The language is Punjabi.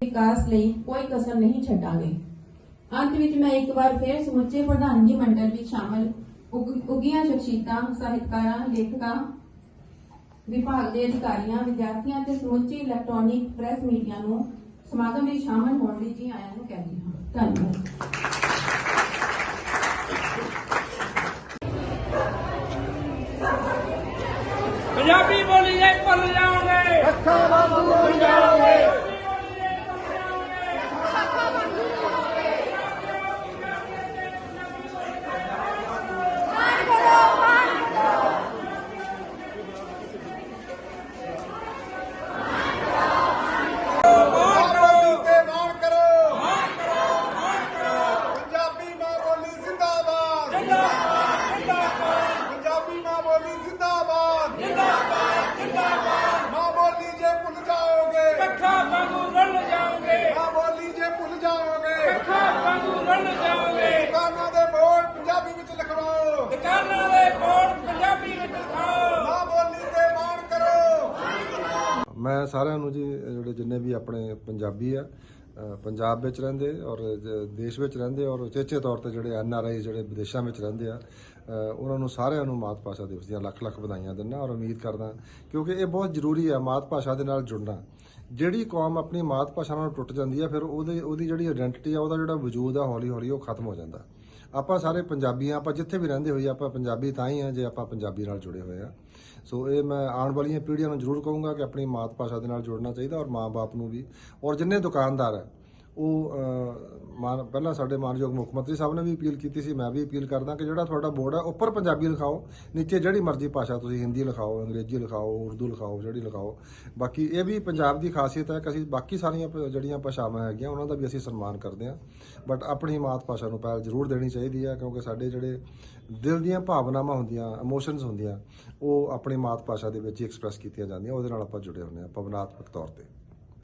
વિકાસ લઈ કોઈ કસર નહીં છટાવે ਅੰਤ ਵਿੱਚ ਮੈਂ ਇੱਕ ਵਾਰ ਫਿਰ ਸਮੁੱਚੇ ਪ੍ਰਧਾਨਗੀ ਮੰਡਲ ਵਿੱਚ ਸ਼ਾਮਲ ਉਗ- ਉੱਘੀਆਂ ਸ਼ਖਸੀਅਤਾਂ ਸਾਹਿਤਕਾਰਾਂ ਲੇਖਕਾਂ ਵਿਭਾਗ ਦੇ ਅਧਿਕਾਰੀਆਂ ਵਿਦਿਆਰਥੀਆਂ ਤੇ ਸਮੁੱਚੀ ਇਲੈਕਟ੍ਰੋਨਿਕ ਪ੍ਰੈਸ ਮੀਡੀਆ ਨੂੰ ਸਮਾਗਮ ਵਿੱਚ ਸ਼ਾਮਲ ਹੋਣ ਲਈ ਜੀ ਆਇਆਂ ਨੂੰ ਕਹਿੰਦੀ ਹਾਂ। ਧੰਨਵਾਦ। ਪੰਜਾਬੀ ਬੋਲੀ ਦੇ ਭੁੱਲ ਜਾਓਗੇ ਅੱਖਾਂ ਬੰਦ ਹੋ ਜਾਓਗੇ ਬੋਲੀ ਤੇ ਮਾਣ ਕਰੋ ਪੰਜਾਬੀ ਮਾਂ ਬੋਲੀ ਜ਼ਿੰਦਾਬਾਦ ਪੰਜਾਬੀ ਮਾਂ ਬੋਲੀ ਜ਼ਿੰਦਾਬਾਦ। ਮਾਂ ਬੋਲੀ ਜੇ ਭੁੱਲ ਜਾਓਗੇ। ਅੱਖਾਂ ਵਾਂਗੂ ਰਲ ਜਾਓਗੇ। ਮਾਂ ਬੋਲੀ ਜੇ ਭੁੱਲ ਜਾਓਗੇ। ਅੱਖਾਂ ਵਾਂਗੂ ਰਲ ਜਾਓਗੇ। ਦੁਕਾਨਾਂ ਦੇ ਬੋਰਡ ਪੰਜਾਬੀ ਵਿੱਚ ਲਿਖਵਾਓ। ਦੁਕਾਨਾਂ ਦੇ ਬੋਰਡ ਪੰਜਾਬੀ ਵਿੱਚ ਲਿਖਾਓ। ਮਾਂ ਬੋਲੀ ਤੇ ਮਾਣ ਕਰੋ। ਮੈਂ ਸਾਰਿਆਂ ਨੂੰ ਜੀ ਜਿਹੜੇ ਜਿੰਨੇ ਵੀ ਆਪਣੇ ਪੰਜਾਬੀ ਆ ਪੰਜਾਬ ਵਿੱਚ ਰਹਿੰਦੇ ਔਰ ਦੇਸ਼ ਵਿੱਚ ਰਹਿੰਦੇ ਔਰ ਉਚੇਚੇ ਤੌਰ ਤੇ ਜਿਹੜੇ ਐਨ ਆਰ ਆਈ, ਜਿਹੜੇ ਵਿਦੇਸ਼ਾਂ ਵਿੱਚ ਰਹਿੰਦੇ ਆ ਉਹਨਾਂ ਨੂੰ ਸਾਰਿਆਂ ਨੂੰ ਮਾਤ ਭਾਸ਼ਾ ਦਿਵਸ ਦੀਆਂ ਲੱਖ ਲੱਖ ਵਧਾਈਆਂ ਦਿੰਦਾ ਔਰ ਉਮੀਦ ਕਰਦਾ ਕਿਉਂਕਿ ਇਹ ਬਹੁਤ ਜ਼ਰੂਰੀ ਹੈ ਮਾਤ ਭਾਸ਼ਾ ਦੇ ਨਾਲ ਜੁੜਨਾ। ਜਿਹੜੀ ਕੌਮ ਆਪਣੀ ਮਾਤ ਭਾਸ਼ਾ ਨਾਲ ਟੁੱਟ ਜਾਂਦੀ ਹੈ ਫਿਰ ਉਹਦੇ, ਉਹਦੀ ਜਿਹੜੀ ਆਇਡੈਂਟੀਟੀ ਆ, ਉਹਦਾ ਜਿਹੜਾ ਵਜੂਦ ਆ ਹੌਲੀ ਹੌਲੀ ਉਹ ਖਤਮ ਹੋ ਜਾਂਦਾ। ਆਪਾਂ ਸਾਰੇ ਪੰਜਾਬੀ ਆ ਆਪਾਂ ਜਿੱਥੇ ਵੀ ਰਹਿੰਦੇ ਹੋਈਏ, ਆਪਾਂ ਪੰਜਾਬੀ ਤਾਂ ਹੀ ਆ, ਜੇ ਆਪਾਂ ਪੰਜਾਬੀ ਨਾਲ ਜੁੜੇ ਹੋਏ ਆ। ਸੋ ਇਹ ਮੈਂ ਆਉਣ ਵਾਲੀਆਂ ਪੀੜ੍ਹੀਆਂ ਨੂੰ ਜ਼ਰੂਰ ਕਹੂੰਗਾ ਕਿ ਆਪਣੀ ਮਾਤ ਭਾਸ਼ਾ ਦੇ ਨਾਲ ਜੁੜਨਾ ਚਾਹੀਦਾ ਔਰ ਮਾਂ-ਬਾਪ ਨੂੰ ਵੀ। ਔਰ ਜਿੰਨੇ ਦੁਕਾਨਦਾਰ ਹੈ ਉਹ ਮਾਨ, ਪਹਿਲਾਂ ਸਾਡੇ ਮਾਨਯੋਗ ਮੁੱਖ ਮੰਤਰੀ ਸਾਹਿਬ ਨੇ ਵੀ ਅਪੀਲ ਕੀਤੀ ਸੀ, ਮੈਂ ਵੀ ਅਪੀਲ ਕਰਦਾ ਕਿ ਜਿਹੜਾ ਤੁਹਾਡਾ ਬੋਰਡ ਹੈ, ਉੱਪਰ ਪੰਜਾਬੀ ਲਿਖਾਓ, ਨੀਚੇ ਜਿਹੜੀ ਮਰਜ਼ੀ ਭਾਸ਼ਾ ਤੁਸੀਂ ਹਿੰਦੀ ਲਿਖਾਓ, ਅੰਗਰੇਜ਼ੀ ਲਿਖਾਓ, ਉਰਦੂ ਲਿਖਾਓ, ਜਿਹੜੀ ਲਿਖਾਓ। ਬਾਕੀ ਇਹ ਵੀ ਪੰਜਾਬ ਦੀ ਖਾਸੀਅਤ ਹੈ ਕਿ ਅਸੀਂ ਬਾਕੀ ਸਾਰੀਆਂ ਜਿਹੜੀਆਂ ਭਾਸ਼ਾਵਾਂ ਹੈਗੀਆਂ, ਉਹਨਾਂ ਦਾ ਵੀ ਅਸੀਂ ਸਨਮਾਨ ਕਰਦੇ ਹਾਂ। ਬਟ ਆਪਣੀ ਮਾਤ ਭਾਸ਼ਾ ਨੂੰ ਪਹਿਲ ਜ਼ਰੂਰ ਦੇਣੀ ਚਾਹੀਦੀ ਹੈ, ਕਿਉਂਕਿ ਸਾਡੇ ਜਿਹੜੇ ਦਿਲ ਦੀਆਂ ਭਾਵਨਾਵਾਂ ਹੁੰਦੀਆਂ ਇਮੋਸ਼ਨਸ ਹੁੰਦੀਆਂ, ਉਹ ਆਪਣੀ ਮਾਤ ਭਾਸ਼ਾ ਦੇ ਵਿੱਚ ਹੀ ਐਕਸਪ੍ਰੈਸ ਕੀਤੀਆਂ ਜਾਂਦੀਆਂ, ਉਹਦੇ ਨਾਲ ਆਪਾਂ ਜੁੜੇ ਹੁੰਦੇ ਹਾਂ, ਭਾਵਨਾਤਮਕ ਤੌਰ ਤੇ।